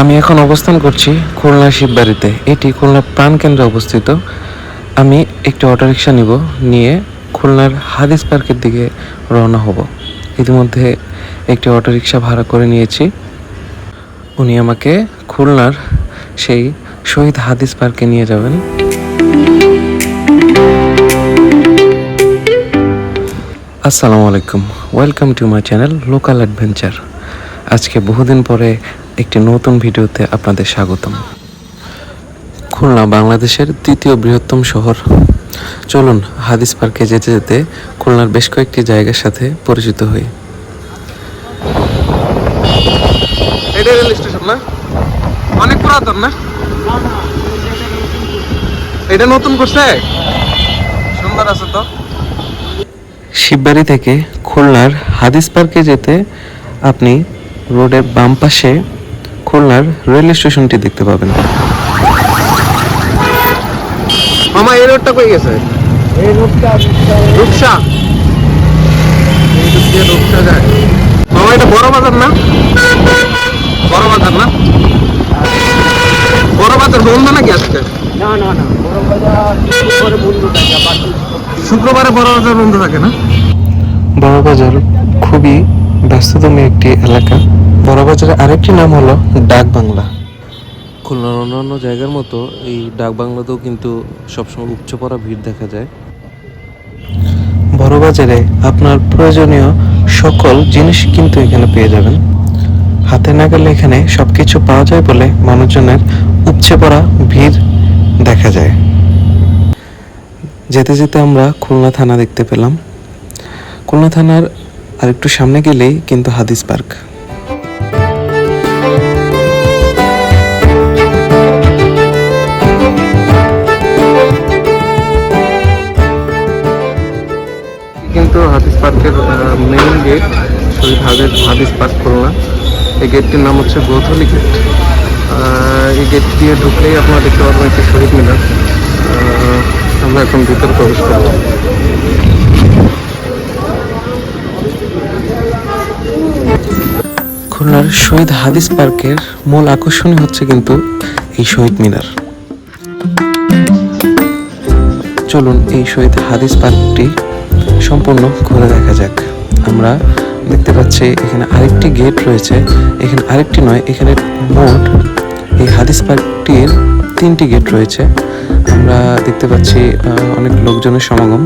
আমি এখন অবস্থান করছি খুলনা শিববাড়িতে। এটি খুলনার প্রাণকেন্দ্রে অবস্থিত। আমি একটি অটোরিকশা নিব, নিয়ে খুলনার হাদিস পার্কের দিকে রওনা হব। ইতিমধ্যে একটি অটোরিকশা ভাড়া করে নিয়েছি। উনি আমাকে খুলনার সেই শহীদ হাদিস পার্কে নিয়ে যাবেন। আসসালামু আলাইকুম। Welcome to my channel local adventure. আজকে বহুদিন পরে একটি নতুন ভিডিওতে আপনাদের স্বাগতম। খুলনা বাংলাদেশের তৃতীয় বৃহত্তম শহর। চলুন হাদিস পার্কে যেতে যেতে খুলনার বেশ কয়েকটি জায়গার সাথে পরিচিত হই। এটা রেল স্টেশন না? অনেক পুরাতন না? এটা নতুন করছে? সুন্দর আছে তো। শিববাড়ি থেকে খুলনার হাদিস পার্কে যেতে আপনি রোডের বাম পাশে খুলনার রেল স্টেশনটি দেখতে পাবেন। মামা এই রোডটা কই গেছে? এই রোডটা রূপসা যায় মামা এটা বড় বাজার না? বড় বাজার না? বড় বাজার বন্ধ নাকি আজকে? না না না বড় বাজার করে বন্ধু থাকে বাকি শুক্রবারে বড় বাজার বন্ধ থাকে না? বড় বাজার খুবই ব্যস্ততম একটি এলাকা। বড় বাজারের আরেকটি নাম হলো ডাক বাংলা। খুলনার অন্যান্য জায়গার মতো এই ডাক বাংলাতেও কিন্তু সবসময় উপচে পড়া ভিড় দেখা যায়। বড় বাজারে আপনার প্রয়োজনীয় সকল জিনিস কিন্তু এখানে পেয়ে যাবেন। হাতে না গেলে এখানে সব কিছু পাওয়া যায় বলে মানুষজনের উপচে পড়া ভিড় দেখা যায়। যেতে যেতে আমরা খুলনা থানা দেখতে পেলাম। খুলনা থানার আরেকটু সামনে গেলেই কিন্তু হাদিস পার্ক। হাদিস পার্কের মেইন গেট শহীদ হাদিস হাদিস পার্ক খুলনা এই গেটটির নাম হচ্ছে গৌথলি গেট এই গেট দিয়ে ঢুকলেই আপনারা দেখতে পাবেন একটি শহীদ মিনার। আমরা এখন ভিতরে প্রবেশ করব। খুলনার শহীদ হাদিস পার্কের মূল আকর্ষণই হচ্ছে কিন্তু এই শহীদ মিনার। চলুন এই শহীদ হাদিস পার্কটি সম্পূর্ণ ঘুরে দেখা যাক। আমরা দেখতে পাচ্ছি এখানে আরেকটি গেট রয়েছে। এখানে আরেকটি নয়, এখানে মোট এই হাদিস পার্কটির তিনটি গেট রয়েছে। আমরা দেখতে পাচ্ছি অনেক লোকজনের সমাগম।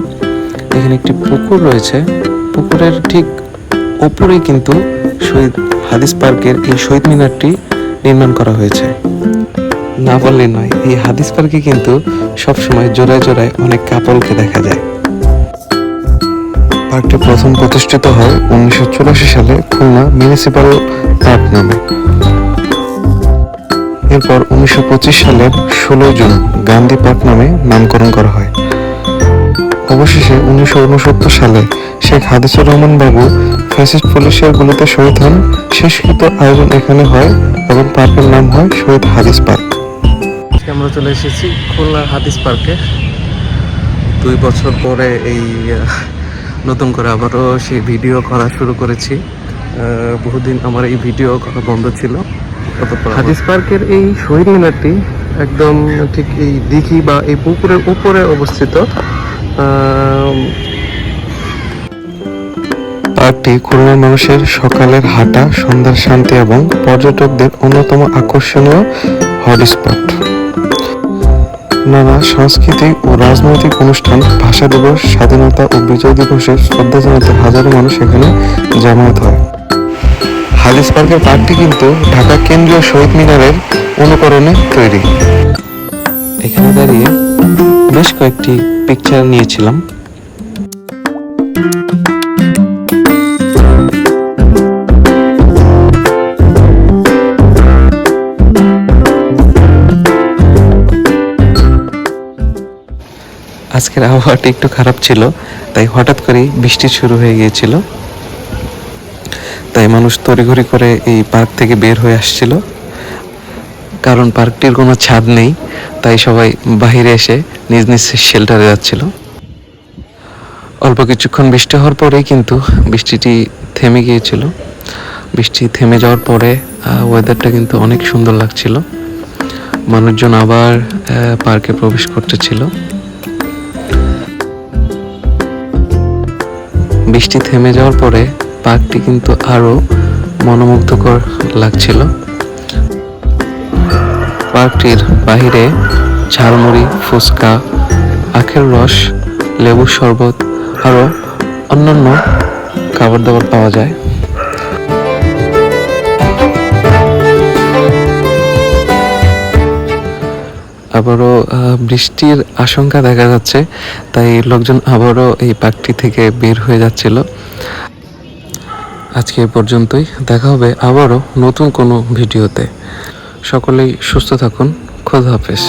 এখানে একটি পুকুর রয়েছে। পুকুরের ঠিক ওপরেই কিন্তু শহীদ, হাদিস পার্কের এই শহীদ মিনারটি নির্মাণ করা হয়েছে। না বললে নয়, এই হাদিস পার্কে কিন্তু সবসময় জোড়ায় জোড়ায় অনেক কাপলকে দেখা যায়। পার্কটি প্রথম প্রতিষ্ঠিত হয় উনিশশো চুরাশি সালে খুলনা মিউনিসিপাল পার্ক নামে। এরপর উনিশশো পঁচিশ সালের ষোলো জুন গান্ধী পার্ক নামে নামকরণ করা হয়। অবশেষে উনিশশো উনসত্তর সালে শেখ হাদিসুর রহমান বাবু ফ্যাসিস্ট পুলিশের গুলিতে শহীদ হন। শেষকৃত আয়োজন এখানে হয় এবং পার্কের নাম হয় শহীদ হাদিস পার্ক। আমরা চলে এসেছি খুলনার হাদিস পার্কে। দুই বছর পরে এই নতুন করে আবারও সেই ভিডিও করা শুরু করেছি। আহ, বহুদিন আমার এই ভিডিও করা বন্ধ ছিল। হাদিস পার্কের এই শহীদ মিনারটি একদম ঠিক এই দিঘি বা এই পুকুরের উপরে অবস্থিত। পার্কটি খুলনার মানুষের সকালের হাঁটা সন্ধ্যার শান্তি এবং পর্যটকদের অন্যতম আকর্ষণীয় হটস্পট। নানা সাংস্কৃতিক ও রাজনৈতিক অনুষ্ঠান, ভাষা দিবস, স্বাধীনতা ও বিজয় দিবসের শ্রদ্ধা জানাতে হাজারো মানুষ এখানে জামায়াত হয়। হাদিস পার্কের পার্কটি কিন্তু ঢাকা কেন্দ্রীয় শহীদ মিনারের অনুকরণে তৈরি। এখানে দাঁড়িয়ে বেশ কয়েকটি পিকচার নিয়েছিলাম। আজকের আবহাওয়াটা একটু খারাপ ছিল, তাই হঠাৎ করেই বৃষ্টি শুরু হয়ে গিয়েছিল। তাই মানুষ তড়িঘড়ি করে এই পার্ক থেকে বের হয়ে আসছিল। কারণ পার্কটির কোনো ছাদ নেই, তাই সবাই বাইরে এসে নিজ নিজ শেল্টারে যাচ্ছিল। অল্প কিছুক্ষণ বৃষ্টি হওয়ার পরেই কিন্তু বৃষ্টিটি থেমে গিয়েছিল। বৃষ্টি থেমে যাওয়ার পরে ওয়েদারটা কিন্তু অনেক সুন্দর লাগছিল। মানুষজন আবার পার্কে প্রবেশ করতেছিল। বৃষ্টি থেমে যাওয়ার পরে পার্কটি কিন্তু আরও মনোমুগ্ধকর লাগছিল। পার্কটির বাহিরে ঝালমুড়ি, ফুচকা, আখের রস, লেবুর শরবত আরও অন্যান্য খাবার দাবার পাওয়া যায়। আবারও বৃষ্টির আশঙ্কা দেখা যাচ্ছে, তাই লোকজন আবারও এই পার্কটি থেকে বের হয়ে যাচ্ছিল। আজকে এ পর্যন্তই, দেখা হবে আবারও নতুন কোনো ভিডিওতে। সকলেই সুস্থ থাকুন, খোদ হাফেজ।